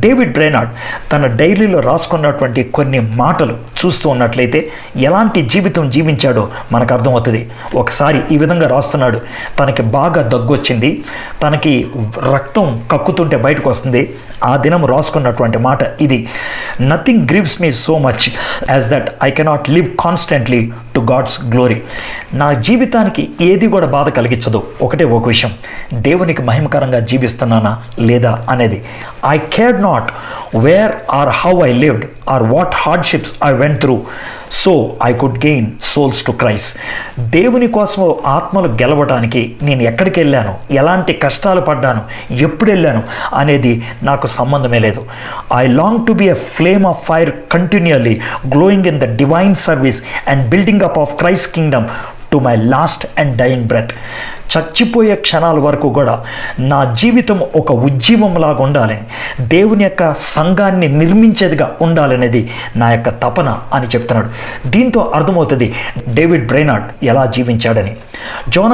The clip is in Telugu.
డేవిడ్ బ్రైనార్డ్ తన డైరీలో రాసుకున్నటువంటి కొన్ని మాటలు చూస్తూ ఉన్నట్లయితే ఎలాంటి జీవితం జీవించాడో మనకు అర్థమవుతుంది. ఒకసారి ఈ విధంగా రాస్తున్నాడు. తనకి బాగా దగ్గు వచ్చింది. తనకి రక్తం కక్కుతుంటే బయటకు వస్తుంది. ఆ దినం రాసుకున్నటువంటి మాట ఇది nothing grieves me so much as that I cannot live constantly to God's glory నా జీవితానికి ఏది కూడా బాధ కలిగించదు. ఒకటే ఒక విషయం. దేవునికి మహిమకరంగా జీవిస్తున్నానా లేదా అనేది. I care not where or how I lived or what hardships I went through so I could gain souls to Christ దేవుని కోసం ఆత్మలు గెలవడానికి నేను ఎక్కడికి వెళ్ళాను? ఎలాంటి కష్టాలు పడ్డాను? ఎప్పుడు వెళ్ళాను? అనేది నాకు సంబంధమే లేదు. I long to be a flame of fire continually glowing in the divine service and building up of Christ kingdom to my last and dying breath చచ్చిపోయే క్షణాల వరకు కూడా నా జీవితం ఒక ఉజ్జీవంలాగా ఉండాలి. దేవుని యొక్క సంఘాన్ని నిర్మించేదిగా ఉండాలనేది నా యొక్క తపన అని చెప్తున్నాడు. దీంతో అర్థమవుతుంది డేవిడ్ బ్రెయినార్డ్ ఎలా జీవించాడని. జోన